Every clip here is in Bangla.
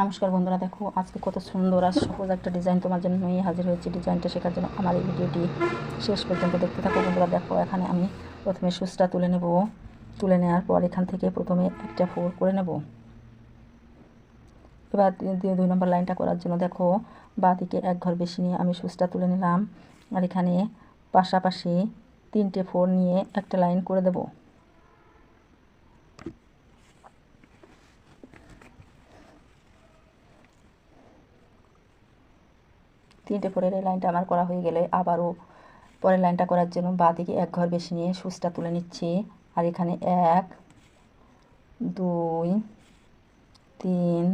নমস্কার বন্ধুরা, দেখো আজকে কত সুন্দর আর সহজ একটা ডিজাইন তোমার জন্য নিয়ে হাজির হয়েছি। ডিজাইনটা শেখার জন্য আমার এই ভিডিওটি শেষ পর্যন্ত দেখতে থাকো বন্ধুরা। দেখো, এখানে আমি প্রথমে সুচটা তুলে নেব। তুলে নেওয়ার পর এখান থেকে প্রথমে একটা ফোর করে নেব। এবার দুই নম্বর লাইনটা করার জন্য দেখো বা দিকে এক ঘর বেশি নিয়ে আমি সুচটা তুলে নিলাম। আর এখানে পাশাপাশি তিনটে ফোর নিয়ে একটা লাইন করে দেবো। তিনটে ফোরের এই লাইনটা আমার করা হয়ে গেলে আবারও পরের লাইনটা করার জন্য বাঁ দিকে এক ঘর বেশি নিয়ে সুচটা তুলে নিচ্ছি। আর এখানে এক, দুই, তিন,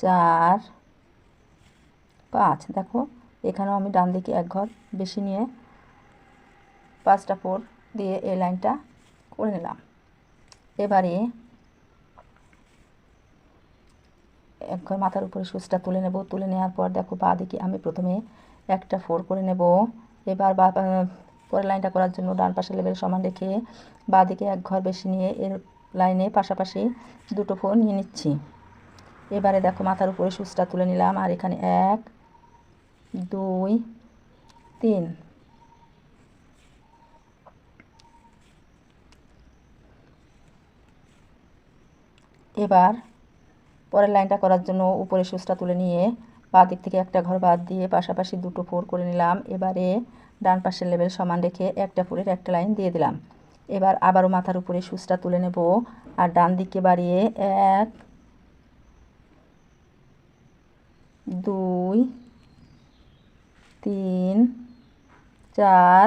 চার, পাঁচ। দেখো, এখানেও আমি ডান দিকে এক ঘর বেশি নিয়ে পাঁচটা ফোর দিয়ে এই লাইনটা করে নিলাম। এবারে এক ঘর মাথার উপরে সুচটা তুলে নেব। তুলে নেওয়ার পর দেখো বা দিকে আমি প্রথমে একটা ফোর করে নেব। এবার বা পরের লাইনটা করার জন্য ডান পাশে লেভেল সমান রেখে বা দিকে এক ঘর বেশি নিয়ে এর লাইনে পাশাপাশি দুটো ফোর নিয়ে নিচ্ছি। এবারে দেখো মাথার উপরে সুচটা তুলে নিলাম আর এখানে এক, দুই, তিন। এবার পরের লাইনটা করার জন্য উপরে সুচটা তুলে নিয়ে বাঁ দিক থেকে একটা ঘর বাদ দিয়ে পাশাপাশি দুটো ফোর করে নিলাম। এবারে ডান পাশের লেভেল সমান রেখে একটা ফোরের একটা লাইন দিয়ে দিলাম। এবার আবারও মাথার উপরে সুচটা তুলে নেব আর ডান দিকে বাড়িয়ে এক, দুই, তিন, চার,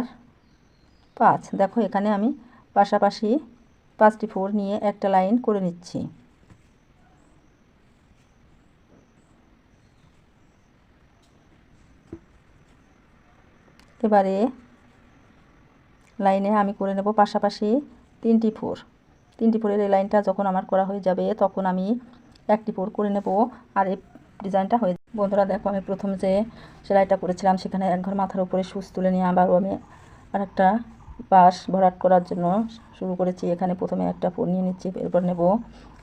পাঁচ। দেখো এখানে আমি পাশাপাশি পাঁচটি ফোর নিয়ে একটা লাইন করে নিচ্ছি। এবারে লাইনে আমি করে নেব। পাশাপাশি তিনটি ফোর। তিনটি ফোরের এই লাইনটা যখন আমার করা হয়ে যাবে, তখন আমি একটি ফোর করে নেব। আর এই ডিজাইনটা হয়ে বন্ধুরা, দেখো, আমি প্রথম যে সেলাইটা করেছিলাম, সেখানে এক ঘর মাথার উপরে সুচ তুলে নিয়ে আবারও আমি আরেকটা পাশ ভরাট করার জন্য শুরু করেছি। এখানে প্রথমে একটা ফোর নিয়ে নিচ্ছি, এরপর নেব।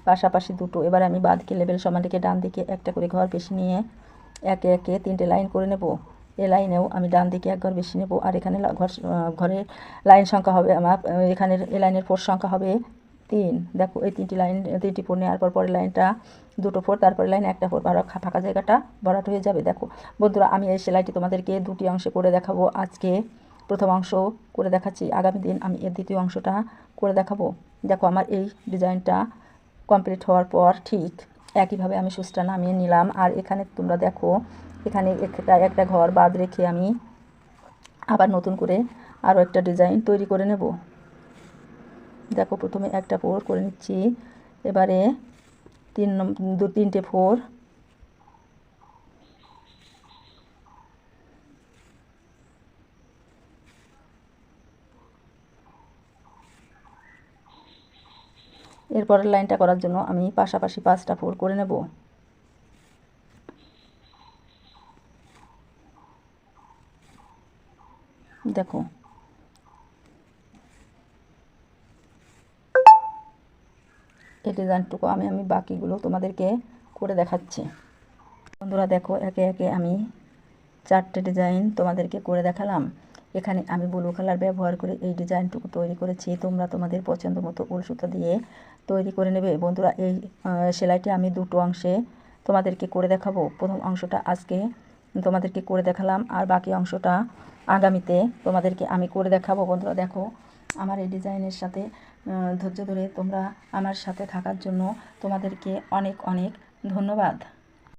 পাশাপাশি দুটো, এবার আমি বাদিকে লেভেল সমান দিকে ডান দিকে একটা করে ঘর বেশি নিয়ে একে একে তিনটে লাইন করে নেব। এ লাইনেও আমি ডান দিকে এক ঘর বেশি নেব, আর এখানে ঘর ঘরের লাইন সংখ্যা হবে আমার এখানের এ লাইনের ফোর সংখ্যা হবে তিন। দেখো, এই তিনটি লাইন তিনটি ফোর নেওয়ার পর পরের লাইনটা দুটো ফোর তারপরে লাইন একটা ফোর আর ফাঁকা জায়গাটা ভরাট হয়ে যাবে। দেখো, বন্ধুরা, আমি এই সেলাইটি তোমাদেরকে দুটি অংশে করে দেখাবো। আজকে প্রথম অংশ করে দেখাচ্ছি, আগামী দিন আমি এর দ্বিতীয় অংশটা করে দেখাবো। দেখো, আমার এই ডিজাইনটা কমপ্লিট হওয়ার পর ঠিক একইভাবে আমি সুচটা নামিয়ে নিলাম। আর এখানে তোমরা দেখো এখানে একটা একটা ঘর বাদ রেখে আমি আবার নতুন করে আরও একটা ডিজাইন তৈরি করে নেব। দেখো, প্রথমে একটা ফোর করে নিচ্ছি। এবারে তিন দু, তিনটে ফোর। এরপরের লাইনটা করার জন্য আমি পাশাপাশি পাঁচটা ফোর করে নেব। দেখো। এই ডিজাইনটুকু আমি আমি বাকিগুলো তোমাদেরকে করে দেখাচ্ছি। বন্ধুরা দেখো, একে একে আমি চারটে ডিজাইন তোমাদেরকে করে দেখালাম। এখানে আমি ব্লু কালার ব্যবহার করে এই ডিজাইনটুকু তৈরি করেছি। তোমরা তোমাদের পছন্দ মতো উল সুতা দিয়ে তৈরি করে নেবে। বন্ধুরা, এই সেলাইটি আমি দুটো অংশে তোমাদেরকে করে দেখাবো। প্রথম অংশটা আজকে তোমাদেরকে করে দেখালাম। আর বাকি অংশটা আগামীতে তোমাদেরকে আমি করে দেখাবো। বন্ধুরা, দেখো আমার এই ডিজাইনের সাথে ধৈর্য ধরে তোমরা আমার সাথে থাকার জন্য তোমাদেরকে অনেক অনেক ধন্যবাদ।